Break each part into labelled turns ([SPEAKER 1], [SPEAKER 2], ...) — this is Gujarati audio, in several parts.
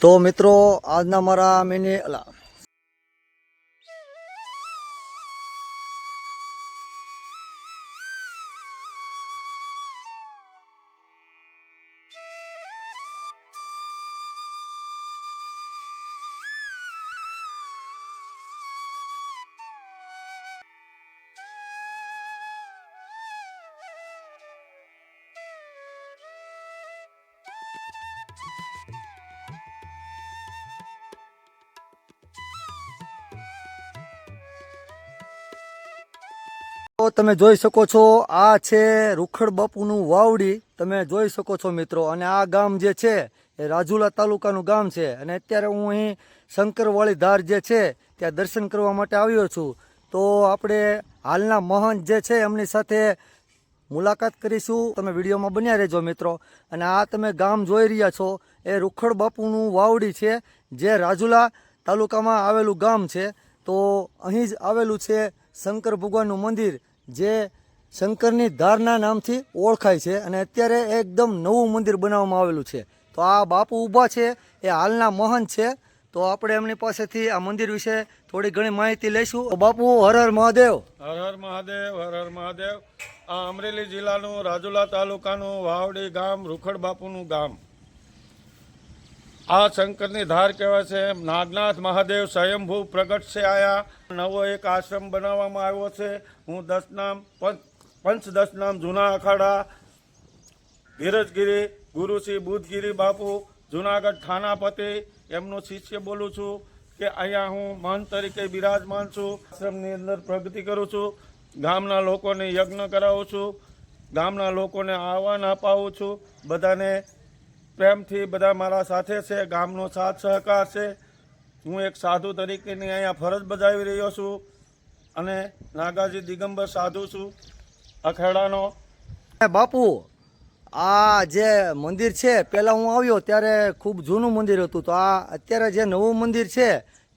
[SPEAKER 1] તો મિત્રો આજના મારા મિની અલા તમે જોઈ શકો છો, આ છે રૂખડ બાપુનું વાવડી. તમે જોઈ શકો છો મિત્રો, અને આ ગામ જે છે, એ રાજુલા તાલુકાનું ગામ છે. અને અત્યારે હું અહીં શંકરવાળી ધાર જે છે, ત્યાં દર્શન કરવા માટે આવ્યો છું. તો આપણે હાલના મહંત જે છે, એમની સાથે મુલાકાત કરીશું. તમે વિડીયોમાં બન્યા રહેજો મિત્રો. અને આ તમે ગામ જોઈ રહ્યા છો, એ રૂખડ બાપુનું વાવડી છે, જે રાજુલા તાલુકામાં આવેલું ગામ છે. તો અહીં જ આવેલું છે શંકર ભગવાનનું મંદિર. જે શંકરની ધારના નામથી ઓળખાય છે અને અત્યારે એકદમ નવું મંદિર બનાવવામાં આવેલું છે. તો આ બાપુ ઊભા છે, એ હાલના મહંત છે. તો આપણે એમની પાસેથી આ મંદિર વિશે થોડી ઘણી માહિતી લઈશું. બાપુ, હર હર મહાદેવ.
[SPEAKER 2] હર હર મહાદેવ, હર હર મહાદેવ. આ અમરેલી જિલ્લાનું રાજુલા તાલુકાનું વાવડી ગામ, રૂખડ બાપુનું ગામ. આ શંકરની ધાર કહેવાય છે? નાગનાથ મહાદેવ સ્વયંભૂ પ્રગટ છે આયા. નવો એક આશ્રમ બનાવવામાં આવ્યો છે. હું દસનામ, પંચ પંચ દસ જૂના અખાડા, ધીરજગીરી, ગુરુશ્રી બુધગીરી બાપુ, જુનાગઢ થાનાપતિ, એમનો શિષ્ય બોલું છું કે અહીંયા હું મહંત તરીકે બિરાજમાન છું. આશ્રમની અંદર પ્રગતિ કરું છું. ગામના લોકોને યજ્ઞ કરાવું છું. ગામના લોકોને આહવાન અપાવું છું. બધાને પ્રેમથી બધા મારા સાથે છે ગામનો સાથ સહકાર છે. હું એક સાધુ તરીકેની અહીંયા ફરજ બજાવી રહ્યો છું અને નાગાજી દિગંબર સાધુ છું અખેડાનો.
[SPEAKER 1] એ બાપુ આ જે મંદિર છે પહેલાં હું આવ્યો ત્યારે ખૂબ જૂનું મંદિર હતું તો આ અત્યારે જે નવું મંદિર છે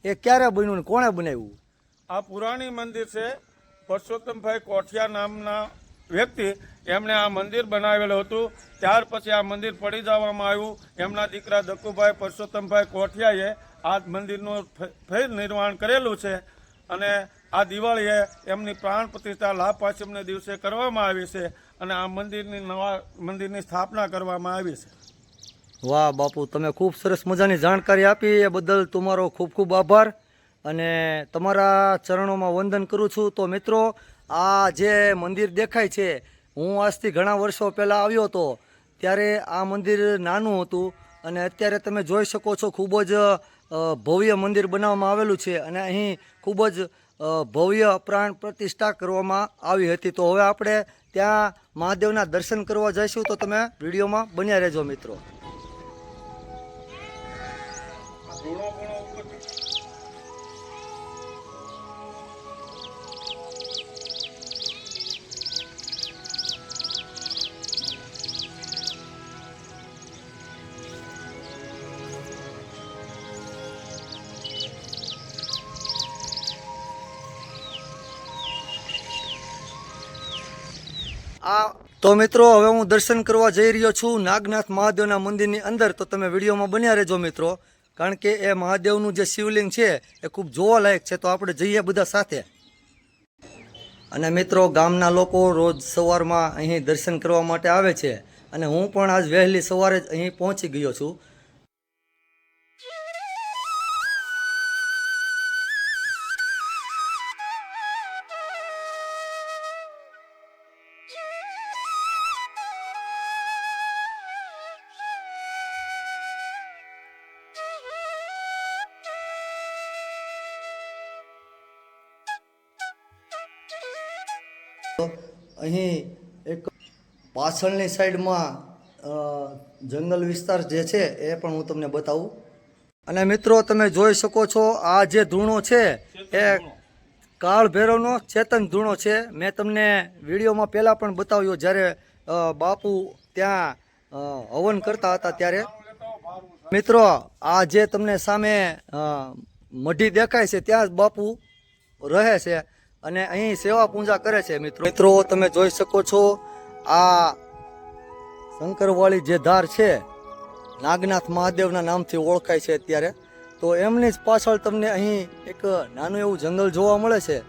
[SPEAKER 1] એ ક્યારે બન્યું ને કોણે બનાવ્યું?
[SPEAKER 2] આ પુરાણી મંદિર છે પરસોત્તમભાઈ કોઠિયા નામના વ્યક્તિ એમણે આ મંદિર બનાવેલું હતું. ત્યાર પછી આ મંદિર પડી જવામાં આવ્યું. એમના દીકરા દક્કુભાઈ પરસોત્તમભાઈ કોઠિયાએ આ મંદિરનું ફેર નિર્માણ કરેલું છે અને આ દિવાળીએ એમની પ્રાણ પ્રતિષ્ઠા લાભ દિવસે કરવામાં આવી છે અને આ મંદિરની નવા, મંદિરની સ્થાપના કરવામાં આવી છે.
[SPEAKER 1] વાહ બાપુ, તમે ખૂબ સરસ મજાની જાણકારી આપી. એ બદલ તમારો ખૂબ ખૂબ આભાર અને તમારા ચરણોમાં વંદન કરું છું. તો મિત્રો આ જે મંદિર દેખાય છે, હું આજથી ઘણા વર્ષો પહેલાં આવ્યો હતો, ત્યારે આ મંદિર નાનું હતું અને અત્યારે તમે જોઈ શકો છો ખૂબ જ ભવ્ય મંદિર બનાવવામાં આવેલું છે અને અહીં ખૂબ જ ભવ્ય પ્રાણ પ્રતિષ્ઠા કરવામાં આવી હતી. તો હવે આપણે ત્યાં મહાદેવના દર્શન કરવા જઈશું. તો તમે વિડીયોમાં બન્યા રહેજો મિત્રો. આ તો મિત્રો, હવે હું દર્શન કરવા જઈ રહ્યો છું નાગનાથ મહાદેવના મંદિરની અંદર. તો તમે વિડીયોમાં બન્યા રહેજો મિત્રો, કારણ કે એ મહાદેવનું જે શિવલિંગ છે એ ખૂબ જોવાલાયક છે. તો આપણે જઈએ બધા સાથે. અને મિત્રો, ગામના લોકો રોજ સવારમાં અહીં દર્શન કરવા માટે આવે છે. અને હું પણ આજ વહેલી સવારે જ અહીં પહોંચી ગયો છું. અહીં એક પાછળની સાઈડમાં જંગલ વિસ્તાર જે છે એ પણ હું તમને બતાવું. અને મિત્રો તમે જોઈ શકો છો આ જે ધૂણો છે એ કાળ ભૈરવનો ચેતન ધૂણો છે. મેં તમને વિડીયોમાં પહેલાં પણ બતાવ્યો જ્યારે બાપુ ત્યાં હવન કરતા હતા ત્યારે. મિત્રો આ જે તમને સામે મઢી દેખાય છે ત્યાં જ બાપુ રહે છે. અને અહીં સેવા પૂજા કરે છે, મિત્રો. મિત્રો, તમે જોઈ શકો છો, આ શંકરવાળી જે ધાર છે, નાગનાથ મહાદેવના નામથી ઓળખાય છે અત્યારે. તો એમની જ પાછળ તમને અહીં એક નાનું એવું જંગલ જોવા મળે છે.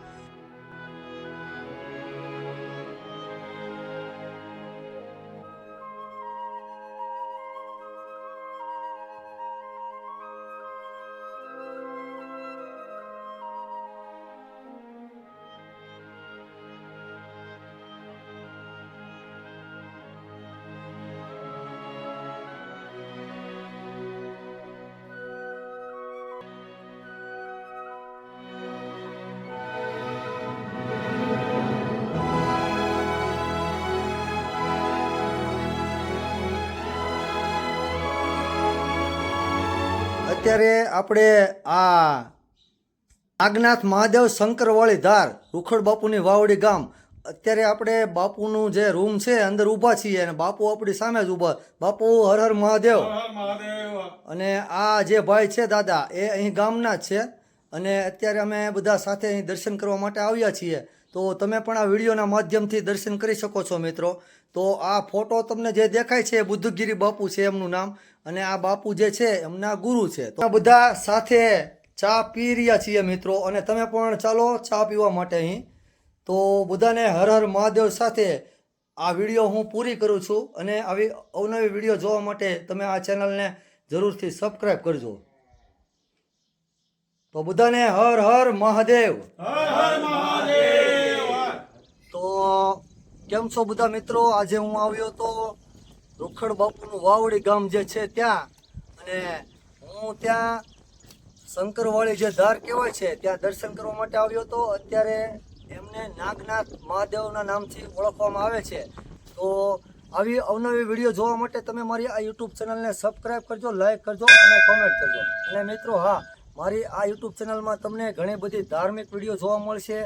[SPEAKER 1] અત્યારે આપણે આ નાગનાથ મહાદેવ શંકરવાળી ધાર રૂખડ બાપુની વાવડી ગામ. અત્યારે આપણે બાપુનું જે રૂમ છે અંદર ઊભા છીએ અને બાપુ આપણી સામે જ ઊભા. બાપુ હર હર મહાદેવ.
[SPEAKER 2] હર હર મહાદેવ.
[SPEAKER 1] અને આ જે ભાઈ છે દાદા એ અહીં ગામના જ છે. અને અત્યારે અમે બધા સાથે અહીં દર્શન કરવા માટે આવ્યા છીએ. તો તમે પણ આ વિડીયોના માધ્યમથી દર્શન કરી શકો છો મિત્રો. તો આ ફોટો તમને જે દેખાય છે બુદ્ધગીરી બાપુ છે એમનું નામ અને આ બાપુ જે છે એમના ગુરુ છે. તો બધા સાથે ચા પી રહ્યા છીએ મિત્રો અને તમે પણ ચાલો ચા પીવા માટે અહીં. તો બધાને હર હર મહાદેવ સાથે આ વીડિયો હું પૂરી કરું છું અને આવી અવનવી વીડિયો જોવા માટે તમે આ ચેનલને જરૂરથી સબસ્ક્રાઈબ કરજો. તો બધાને હર હર મહાદેવ.
[SPEAKER 2] હર હર મહાદેવ
[SPEAKER 1] તો કેમ છો બધા મિત્રો? આજે હું આવ્યો તો રોખડ બાપુનું વાવડી ગામ જે છે ત્યાં. અને હું ત્યાં શંકરવાળી જે ધાર કહેવાય છે, ત્યાં દર્શન કરવા માટે આવ્યો તો અત્યારે એમને નાગનાથ મહાદેવના નામથી ઓળખવામાં આવે છે. તો આવી અવનવી વીડિયો જોવા માટે તમે મારી આ યુટ્યુબ ચેનલને સબસ્ક્રાઈબ કરજો, લાઈક કરજો અને કોમેન્ટ કરજો. અને મિત્રો, હા, મારી આ યુટ્યુબ ચેનલમાં તમને ઘણી બધી ધાર્મિક વીડિયો જોવા મળશે,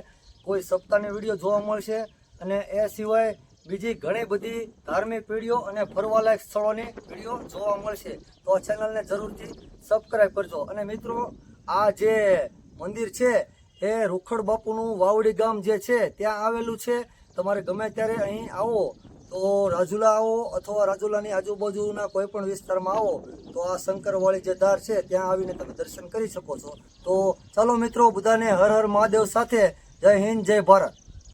[SPEAKER 1] કોઈ સપ્તાહની વીડિયો જોવા મળશે. અને એ સિવાય બીજી ઘણી બધી ધાર્મિક પેઢીઓ અને ફરવાલાયક સ્થળોની પીડીઓ જોવા મળશે. તો ચેનલને જરૂરથી સબસ્ક્રાઈબ કરજો. અને મિત્રો, આ જે મંદિર છે, એ રૂખડ બાપુનું વાવડી ગામ જે છે, ત્યાં આવેલું છે. તમારે ગમે ત્યારે અહીં આવો. તો રાજુલા આવો અથવા રાજુલાની આજુબાજુના કોઈ પણ વિસ્તારમાં આવો, તો આ શંકરવાળી જે ધાર છે, ત્યાં આવીને તમે દર્શન કરી શકો છો. તો ચાલો મિત્રો, બધાને હર હર મહાદેવ સાથે જય હિન્દ, જય ભારત.